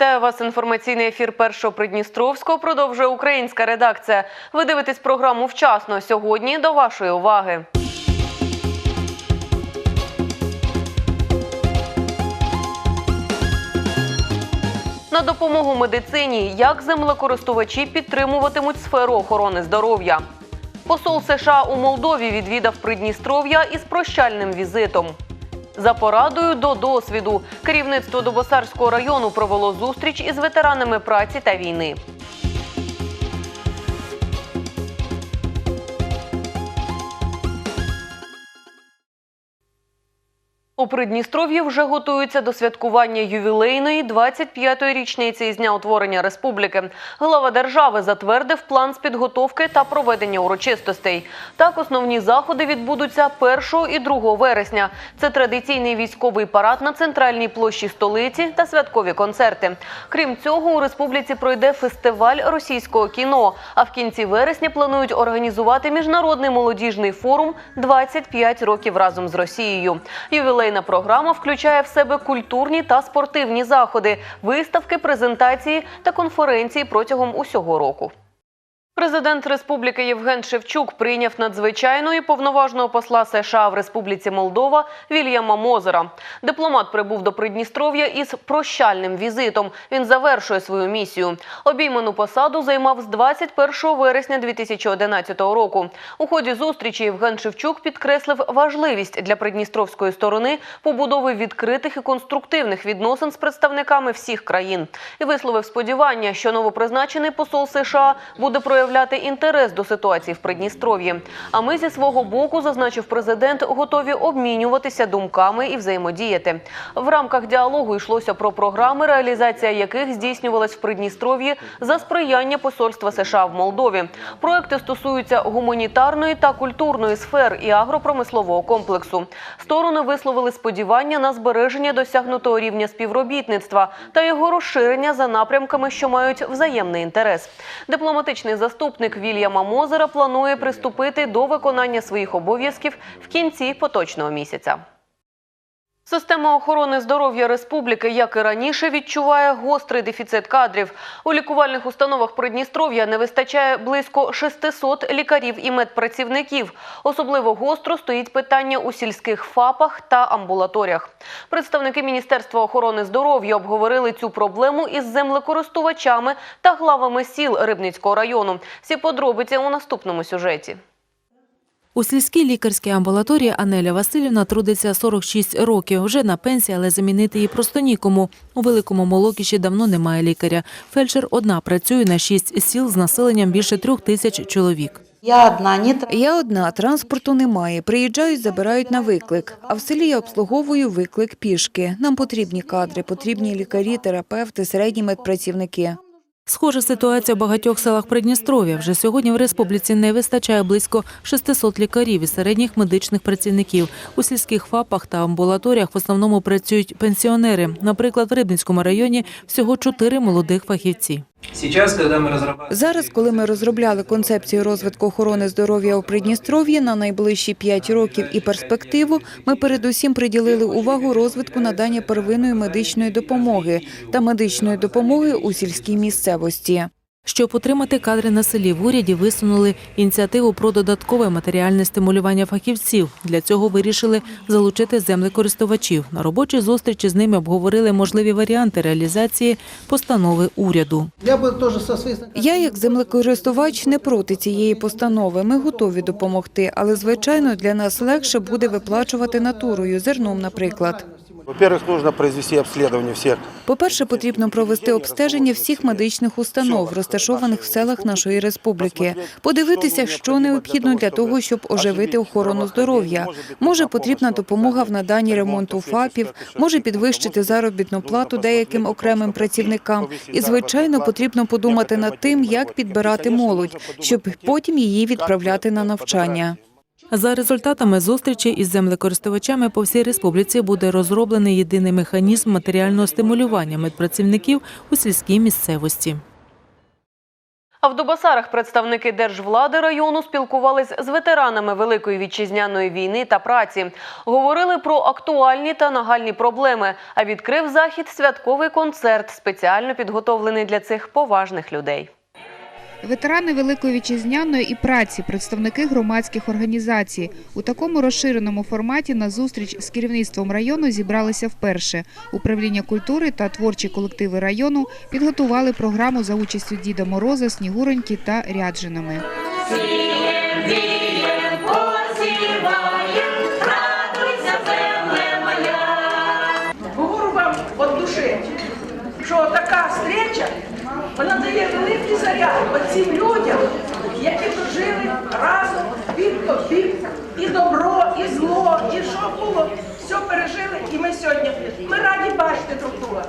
Вітаю вас. Інформаційний ефір першого Придністровського продовжує українська редакція. Ви дивитесь програму вчасно. Сьогодні до вашої уваги. На допомогу медицині, як землекористувачі підтримуватимуть сферу охорони здоров'я. Посол США у Молдові відвідав Придністров'я із прощальним візитом. За порадою до досвіду керівництво Дубосарського району провело зустріч із ветеранами праці та війни. У Придністров'ї вже готуються до святкування ювілейної 25-ї річниці із дня утворення республіки. Глава держави затвердив план з підготовки та проведення урочистостей. Так, основні заходи відбудуться 1 і 2 вересня. Це традиційний військовий парад на центральній площі столиці та святкові концерти. Крім цього, у республіці пройде фестиваль російського кіно. А в кінці вересня планують організувати міжнародний молодіжний форум «25 років разом з Росією. Ювілейна програма включає в себе культурні та спортивні заходи, виставки, презентації та конференції протягом усього року. Президент Республіки Євген Шевчук прийняв надзвичайного і повноважного посла США в Республіці Молдова Вільяма Мозера. Дипломат прибув до Придністров'я із прощальним візитом. Він завершує свою місію. Обійману посаду займав з 21 вересня 2011 року. У ході зустрічі Євген Шевчук підкреслив важливість для придністровської сторони побудови відкритих і конструктивних відносин з представниками всіх країн і висловив сподівання, що новопризначений посол США буде проявляти інтерес до ситуації в Придністров'ї. А ми зі свого боку, зазначив президент, готові обмінюватися думками і взаємодіяти. В рамках діалогу йшлося про програми, реалізація яких здійснювалась в Придністров'ї за сприяння посольства США в Молдові. Проекти стосуються гуманітарної та культурної сфер і агропромислового комплексу. Сторони висловили сподівання на збереження досягнутого рівня співробітництва та його розширення за напрямками, що мають взаємний інтерес. Дипломатичний заступник Вільяма Мозера планує приступити до виконання своїх обов'язків в кінці поточного місяця. Система охорони здоров'я республіки, як і раніше, відчуває гострий дефіцит кадрів. У лікувальних установах Придністров'я не вистачає близько 600 лікарів і медпрацівників. Особливо гостро стоїть питання у сільських ФАПах та амбулаторіях. Представники Міністерства охорони здоров'я обговорили цю проблему із землекористувачами та главами сіл Рибницького району. Всі подробиці у наступному сюжеті. У сільській лікарській амбулаторії Анеля Васильівна трудиться 46 років. Вже на пенсії, але замінити її просто нікому. У Великому Молокіші давно немає лікаря. Фельдшер одна працює на шість сіл з населенням більше трьох тисяч чоловік. Я одна, ні Я одна, транспорту немає. Приїжджають, забирають на виклик. А в селі я обслуговую виклик пішки. Нам потрібні кадри, потрібні лікарі, терапевти, середні медпрацівники. Схожа ситуація в багатьох селах Придністров'я. Вже сьогодні в республіці не вистачає близько 600 лікарів і середніх медичних працівників. У сільських ФАПах та амбулаторіях в основному працюють пенсіонери. Наприклад, в Рибницькому районі всього чотири молодих фахівці. Зараз, коли ми розробляли концепцію розвитку охорони здоров'я у Придністров'ї на найближчі 5 років і перспективу, ми передусім приділили увагу розвитку надання первинної медичної допомоги та медичної допомоги у сільській місцевості. Щоб отримати кадри на селі, в уряді висунули ініціативу про додаткове матеріальне стимулювання фахівців. Для цього вирішили залучити землекористувачів. На робочій зустрічі з ними обговорили можливі варіанти реалізації постанови уряду. Я як землекористувач, не проти цієї постанови. Ми готові допомогти, але звичайно для нас легше буде виплачувати натурою, зерном, наприклад. Во-первых, нужно произвести обследование всех По-перше, потрібно провести обстеження всіх медичних установ, розташованих в селах нашої республіки, подивитися, що необхідно для того, щоб оживити охорону здоров'я. Може, потрібна допомога в наданні ремонту ФАПів, може підвищити заробітну плату деяким окремим працівникам. І, звичайно, потрібно подумати над тим, як підбирати молодь, щоб потім її відправляти на навчання. За результатами зустрічі із землекористувачами по всій республіці буде розроблений єдиний механізм матеріального стимулювання медпрацівників у сільській місцевості. А в Дубасарах представники держвлади району спілкувались з ветеранами Великої вітчизняної війни та праці. Говорили про актуальні та нагальні проблеми. А відкрив захід святковий концерт, спеціально підготовлений для цих поважних людей. Ветерани Великої вітчизняної і праці, представники громадських організацій. У такому розширеному форматі на зустріч з керівництвом району зібралися вперше. Управління культури та творчі колективи району підготували програму за участю Діда Мороза, Снігуроньки та Ряджинами. Говорю вам що така встреча, вона дає великий заряд цим людям, які прожили разом під тобі, і добро, і зло, і що було, все пережили, і ми сьогодні. Ми раді бачити друг друга.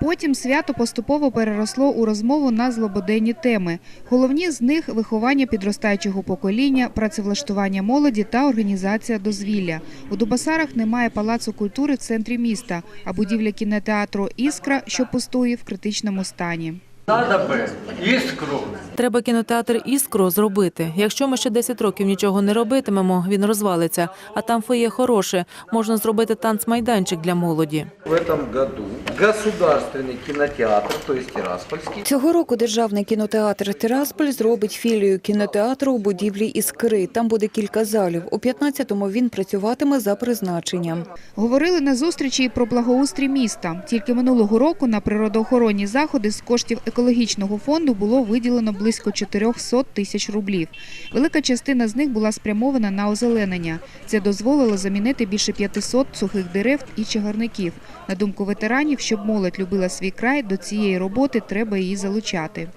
Потім свято поступово переросло у розмову на злободенні теми. Головні з них виховання підростаючого покоління, працевлаштування молоді та організація дозвілля. У Дубасарах немає палацу культури в центрі міста, а будівля кінотеатру Іскра, що пустує в критичному стані. Надо би іскру. Треба кінотеатр «Іскру» зробити. Якщо ми ще 10 років нічого не робитимемо, він розвалиться. А там фоє хороше. Можна зробити танцмайданчик для молоді. В этом году государственный кинотеатр, то есть Тираспольский, Цього року державний кінотеатр Тирасполь зробить філію кінотеатру у будівлі Іскри. Там буде кілька залів. У 15-му він працюватиме за призначенням. Говорили на зустрічі і про благоустрій міста. Тільки минулого року на природоохоронні заходи з коштів екологічного фонду було виділено близько 400 тисяч рублів. Велика частина з них була спрямована на озеленення. Це дозволило замінити більше 500 сухих дерев і чагарників. На думку ветеранів, щоб молодь любила свій край, до цієї роботи треба її залучати.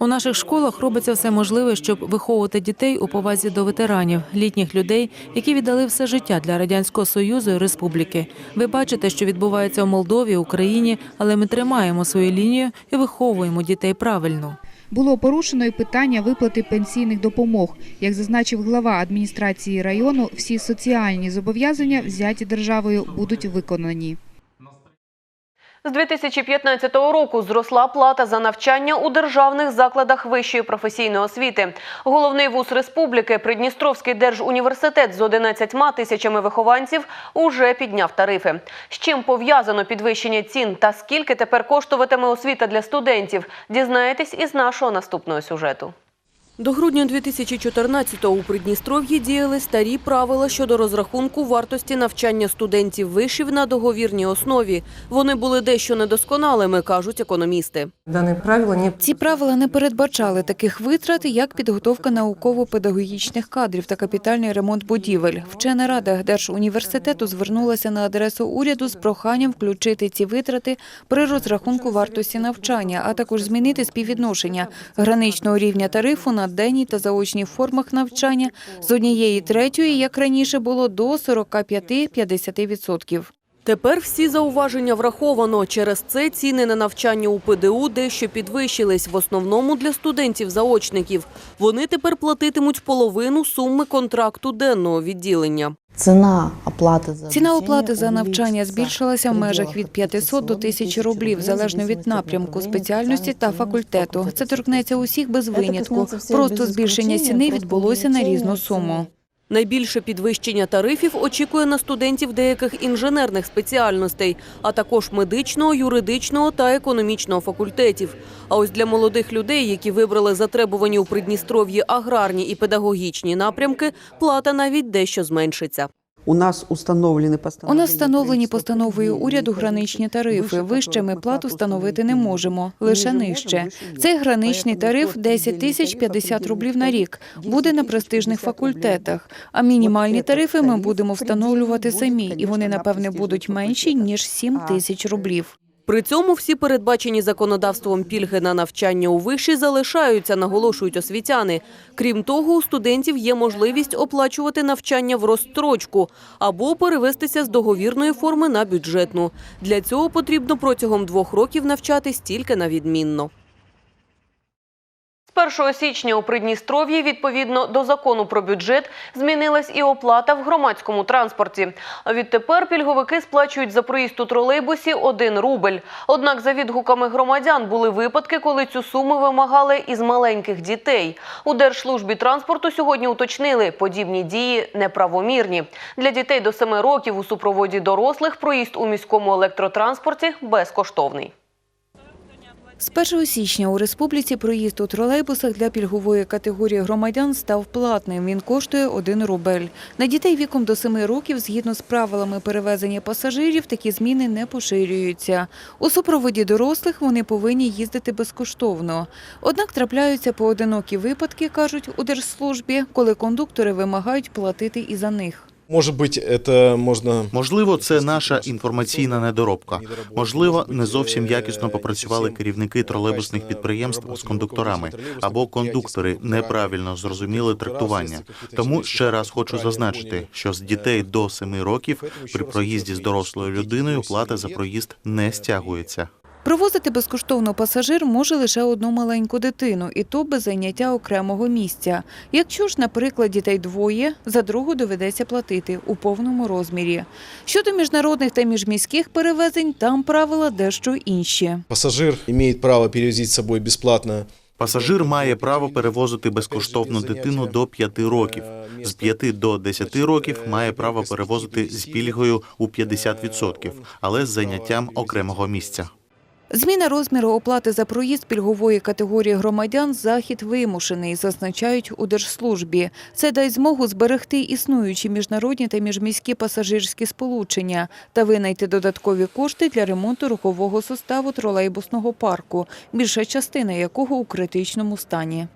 У наших школах робиться все можливе, щоб виховувати дітей у повазі до ветеранів, літніх людей, які віддали все життя для радянського союзу і республіки. Ви бачите, що відбувається у Молдові, Україні, але ми тримаємо свою лінію і виховуємо дітей правильно. Було порушено і питання виплати пенсійних допомог. Як зазначив глава адміністрації району, всі соціальні зобов'язання, взяті державою, будуть виконані. З 2015 року зросла плата за навчання у державних закладах вищої професійної освіти. Головний вуз республіки Придністровський держуніверситет з 11 тисячами вихованців уже підняв тарифи. З чим пов'язано підвищення цін та скільки тепер коштуватиме освіта для студентів, дізнаєтесь із нашого наступного сюжету. До грудня 2014-го у Придністров'ї діяли старі правила щодо розрахунку вартості навчання студентів вишів на договірній основі. Вони були дещо недосконалими, кажуть економісти. Ці правила не передбачали таких витрат, як підготовка науково-педагогічних кадрів та капітальний ремонт будівель. Вчена рада Держуніверситету звернулася на адресу уряду з проханням включити ці витрати при розрахунку вартості навчання, а також змінити співвідношення граничного рівня тарифу на денній та заочній формах навчання з однієї третьої, як раніше було, до 45-50%. Тепер всі зауваження враховано. Через це ціни на навчання у ПДУ дещо підвищились, в основному для студентів-заочників. Вони тепер платитимуть половину суми контракту денного відділення. Ціна оплати за Ціна навчання оплати за навчання збільшилася в межах від 500 до 1000 рублів, залежно від напрямку, спеціальності та факультету. Це торкнеться усіх без винятку. Просто збільшення ціни відбулося на різну суму. Найбільше підвищення тарифів очікує на студентів деяких інженерних спеціальностей, а також медичного, юридичного та економічного факультетів. А ось для молодих людей, які вибрали затребувані у Придністров'ї аграрні і педагогічні напрямки, плата навіть дещо зменшиться. У нас установлені У нас встановлені постановою уряду граничні тарифи. Вище ми плату встановити не можемо, лише нижче. Цей граничний тариф 10 тисяч 50 рублів на рік. Буде на престижних факультетах. А мінімальні тарифи ми будемо встановлювати самі, і вони, напевне, будуть менші, ніж 7 тисяч рублів. При цьому всі передбачені законодавством пільги на навчання у виші залишаються, наголошують освітяни. Крім того, у студентів є можливість оплачувати навчання в розстрочку або перевестися з договірної форми на бюджетну. Для цього потрібно протягом двох років навчатись тільки на відмінно. З 1 січня у Придністров'ї, відповідно до закону про бюджет, змінилась і оплата в громадському транспорті. Відтепер пільговики сплачують за проїзд у тролейбусі 1 рубль. Однак, за відгуками громадян, були випадки, коли цю суму вимагали із маленьких дітей. У Держслужбі транспорту сьогодні уточнили, подібні дії неправомірні. Для дітей до 7 років у супроводі дорослих проїзд у міському електротранспорті безкоштовний. З 1 січня у республіці проїзд у тролейбусах для пільгової категорії громадян став платним. Він коштує 1 рубель. На дітей віком до 7 років, згідно з правилами перевезення пасажирів, такі зміни не поширюються. У супроводі дорослих вони повинні їздити безкоштовно. Однак трапляються поодинокі випадки, кажуть у держслужбі, коли кондуктори вимагають платити і за них. Може бути, це можна Можливо, це наша інформаційна недоробка. Можливо, не зовсім якісно попрацювали керівники тролейбусних підприємств з кондукторами, або кондуктори неправильно зрозуміли трактування. Тому ще раз хочу зазначити, що з дітей до 7 років при проїзді з дорослою людиною плата за проїзд не стягується. Провозити безкоштовно пасажир може лише одну маленьку дитину, і то без зайняття окремого місця. Якщо ж, наприклад, дітей двоє, за другу доведеться платити у повному розмірі. Щодо міжнародних та міжміських перевезень, там правила дещо інші. пасажир має право перевозити з собою безплатно Пасажир має право перевозити безкоштовну дитину до 5 років. З 5 до 10 років має право перевозити з пільгою у 50%, але з зайняттям окремого місця. Зміна розміру оплати за проїзд пільгової категорії громадян – захід вимушений, зазначають у Держслужбі. Це дасть змогу зберегти існуючі міжнародні та міжміські пасажирські сполучення та винайти додаткові кошти для ремонту рухового составу тролейбусного парку, більша частина якого у критичному стані.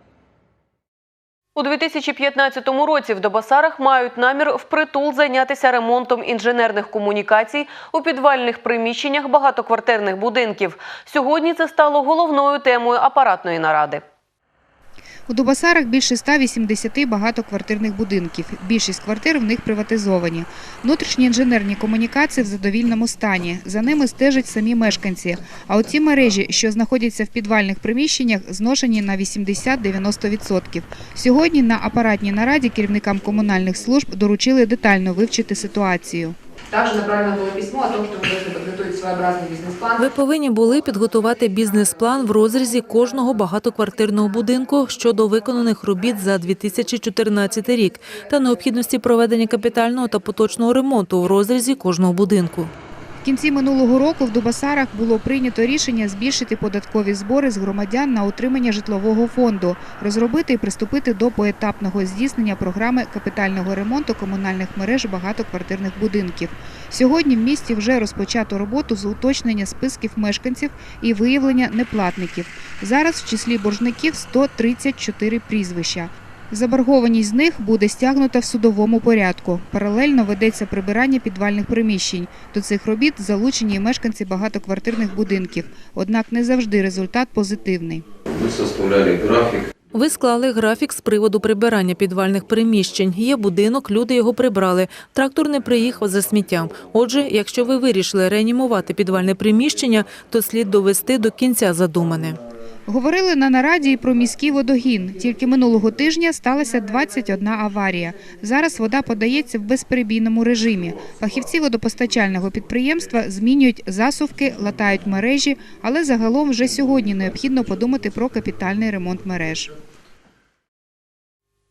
У 2015 році в Добасарах мають намір впритул зайнятися ремонтом інженерних комунікацій у підвальних приміщеннях багатоквартирних будинків. Сьогодні це стало головною темою апаратної наради. У Дубасарах більше 180 багатоквартирних будинків. Більшість квартир в них приватизовані. Внутрішні інженерні комунікації в задовільному стані. За ними стежать самі мешканці. А оці мережі, що знаходяться в підвальних приміщеннях, зношені на 80-90%. Сьогодні на апаратній нараді керівникам комунальних служб доручили детально вивчити ситуацію. Также направлено было письмо о том, что вы должны подготовить своеобразный бизнес-план. Ви повинні були підготувати бізнес-план в розрізі кожного багатоквартирного будинку щодо виконаних робіт за 2014 рік та необхідності проведення капітального та поточного ремонту в розрізі кожного будинку. В кінці минулого року в Дубасарах було прийнято рішення збільшити податкові збори з громадян на утримання житлового фонду, розробити і приступити до поетапного здійснення програми капітального ремонту комунальних мереж багатоквартирних будинків. Сьогодні в місті вже розпочато роботу з уточнення списків мешканців і виявлення неплатників. Зараз в числі боржників 134 прізвища. Заборгованість з них буде стягнута в судовому порядку. Паралельно ведеться прибирання підвальних приміщень. До цих робіт залучені і мешканці багатоквартирних будинків. Однак не завжди результат позитивний. Вы составляли график Ви склали графік з приводу прибирання підвальних приміщень. Є будинок, люди його прибрали. Трактор не приїхав за сміттям. Отже, якщо ви вирішили реанімувати підвальне приміщення, то слід довести до кінця задумане. Говорили на нараді і про міський водогін. Тільки минулого тижня сталася 21 аварія. Зараз вода подається в безперебійному режимі. Фахівці водопостачального підприємства змінюють засувки, латають мережі, але загалом вже сьогодні необхідно подумати про капітальний ремонт мереж.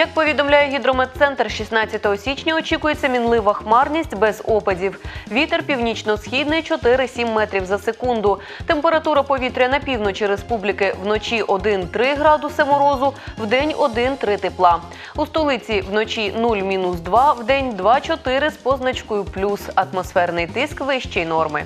Як повідомляє гідрометцентр, 16 січня очікується мінлива хмарність без опадів. Вітер північно-східний 4-7 метрів за секунду. Температура повітря на півночі республіки вночі 1-3 градуси морозу, вдень 1-3 тепла. У столиці вночі 0-2, вдень 2-4 з позначкою плюс. Атмосферний тиск вищий норми.